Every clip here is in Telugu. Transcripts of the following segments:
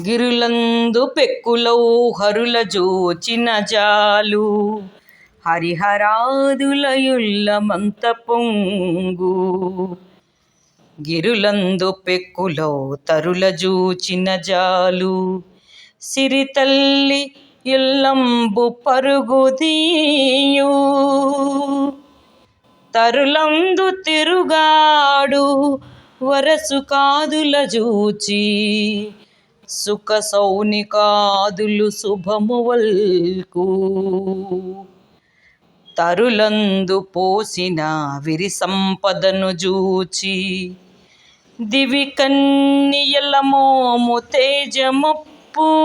గిరులందు పెక్కులౌ హరుల జోచిన జాలు. హరిహరాదులయుల్లమంత పొంగు. గిరులందు పెక్కులౌ తరుల జూచిన జాలు. సిరితల్లి ఇల్లంబు పరుగుదీయు తరులందు తిరుగాడు వరసు కాదుల జూచి. సుఖ సౌనికాదులు శుభము వల్కు తరులందు పోసిన విరి సంపదను జూచి దివి కన్నియలమోము తేజమప్పు.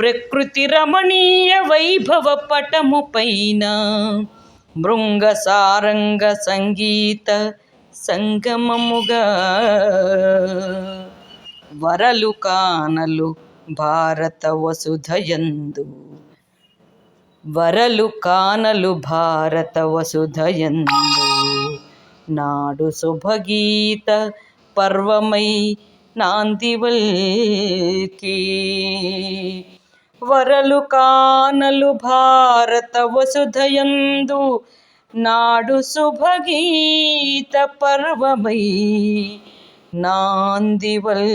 ప్రకృతి రమణీయ వైభవ పటము పైన మృంగ సారంగ సంగీత సంగమముగా. వరలు కానలు భారత వసుధయందు. వరలు కానలు భారత వసుధయందు. నాడు శుభగీత పర్వమై నాందివల్కి. వరలు కానలు భారత వసుధయందు. నాడు శుభగీత పర్వమై నాందివల్కి